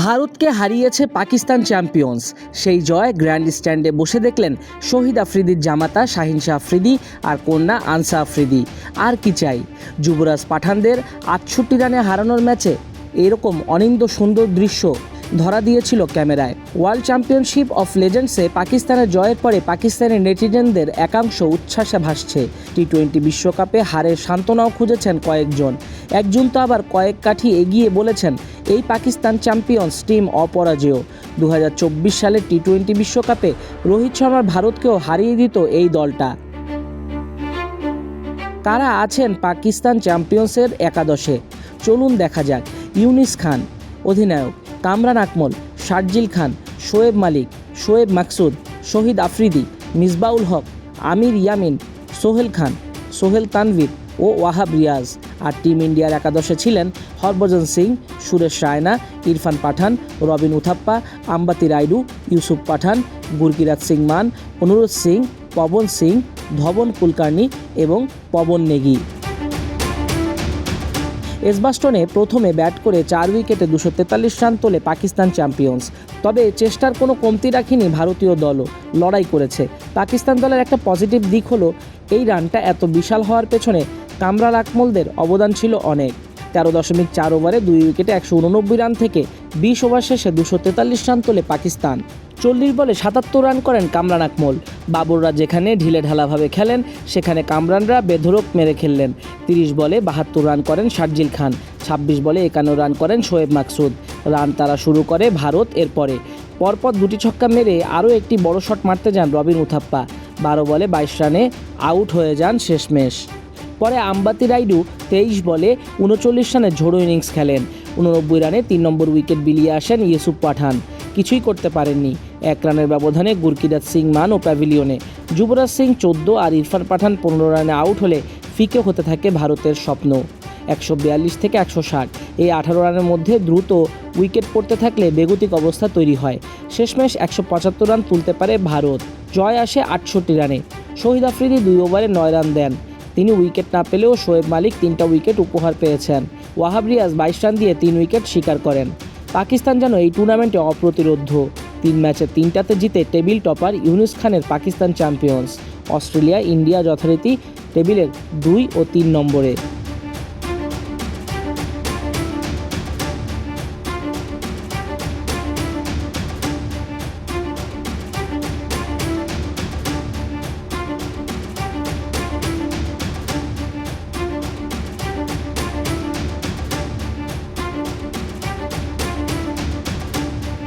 ভারতকে হারিয়েছে পাকিস্তান চ্যাম্পিয়ন্স। সেই জয় গ্র্যান্ড স্ট্যান্ডে বসে দেখলেন শহীদ আফ্রিদির জামাতা শাহিন শাহ আফ্রিদি আর কন্যা আনসা আফ্রিদি। আর কি চাই? যুবরাজ পাঠানদের আটষট্টি রানে হারানোর ম্যাচে এরকম অনিন্দ সুন্দর দৃশ্য ধরা দিয়েছিল ক্যামেরায়। ওয়ার্ল্ড চ্যাম্পিয়নশিপ অফ লেজেন্ডসে পাকিস্তানের জয়ের পরে পাকিস্তানের নেটিজেনদের একাংশ উচ্ছ্বাসে ভাসছে। টি টোয়েন্টি বিশ্বকাপে হারের সান্ত্বনাও খুঁজেছেন কয়েকজন। একজন তো আবার কয়েক কাঠি এগিয়ে বলেছেন, এই পাকিস্তান চ্যাম্পিয়ন্স টিম অপরাজেয়। দু সালের টি টোয়েন্টি বিশ্বকাপে রোহিত শর্মার ভারতকেও হারিয়ে দিত এই দলটা। কারা আছেন পাকিস্তান চ্যাম্পিয়ন্সের একাদশে। চলুন দেখা যাক। ইউনিস খান, অধিনায়ক। কামরান আকমল, শারজিল খান, শোয়েব মালিক, শোয়েব মাকসুদ, শহীদ আফ্রিদি, মিসবাউল হক, আমির ইয়ামিন, সোহেল খান, সোহেল তানভীর ও ওয়াহাব রিয়াজ। আর টিম ইন্ডিয়ার একাদশে ছিলেন হরভজন সিং, সুরেশ রায়না, ইরফান পাঠান, রবিন উথাপ্পা, আম্বাতি রাইডু, ইউসুফ পাঠান গুরকিরাজ সিং মান, অনুরোধ সিং, পবন সিং, ধবন কুলকার্নি এবং পবন নেগি। এসবাস্টনে প্রথমে ব্যাট করে চার উইকেটে দুশো তেতাল্লিশ রান তোলে পাকিস্তান চ্যাম্পিয়ন্স। তবে চেষ্টার কোনো কমতি রাখেনি ভারতীয় দলও, লড়াই করেছে। পাকিস্তান দলের একটা পজিটিভ দিক হলো, এই রানটা এত বিশাল হওয়ার পেছনে কামরান আকমলদের অবদান ছিল অনেক। তেরো দশমিক চার ওভারে দুই উইকেটে একশো উননব্বই রান থেকে বিশ ওভার শেষে দুশো তেতাল্লিশ রান তোলে পাকিস্তান। চল্লিশ বলে সাতাত্তর রান করেন কামরান আকমল। বাবররা যেখানে ঢিলে ঢালাভাবে খেলেন, সেখানে কামরানরা বেধরক মেরে খেললেন। তিরিশ বলে বাহাত্তর রান করেন শারজিল খান, ছাব্বিশ বলে একান্ন রান করেন শোয়েব মাকসুদ। রান তারা শুরু করে ভারত এরপরে। পরপর দুটি ছক্কা মেরে আরও একটি বড় শট মারতে যান রবিন উথাপ্পা। বারো বলে বাইশ রানে আউট হয়ে যান শেষমেশ। পরে আম্বাতি রাইডু তেইশ বলে উনচল্লিশ রানে ঝোড়ো ইনিংস খেলেন। উননব্বই রানে তিন নম্বর উইকেট বিলিয়ে আসেন ইয়েসুফ পাঠান। কিছুই করতে পারেননি। এক রানের ব্যবধানে গুরকিরাজ সিং মান ও প্যাভিলিয়নে। যুবরাজ সিং চোদ্দ আর ইরফান পাঠান পনেরো রানে আউট হলে ফিকে হতে থাকে ভারতের স্বপ্ন। একশো বিয়াল্লিশ থেকে একশো ষাট। এই আঠারো রানের মধ্যে দ্রুত উইকেট পড়তে থাকলে বেগতিক অবস্থা তৈরি হয়। শেষমেশ একশো পঁচাত্তর রান তুলতে পারে ভারত। জয় আসে আটষট্টি রানে। শহীদ আফ্রিদি দুই ওভারে নয় রান দেন। তিনি উইকেট না পেলেও শোয়েব মালিক তিনটা উইকেট উপহার পেয়েছেন। ওয়াহাব রিয়াজ বাইশ রান দিয়ে তিন উইকেট স্বীকার করেন। পাকিস্তান যেন এই টুর্নামেন্টে অপ্রতিরোধ্য তিন ম্যাচে তিনটাতে জিতে টেবিল টপার ইউনুস খানের পাকিস্তান চ্যাম্পিয়ন্স। অস্ট্রেলিয়া ইন্ডিয়া যথারীতি টেবিলের দুই ও তিন নম্বরে।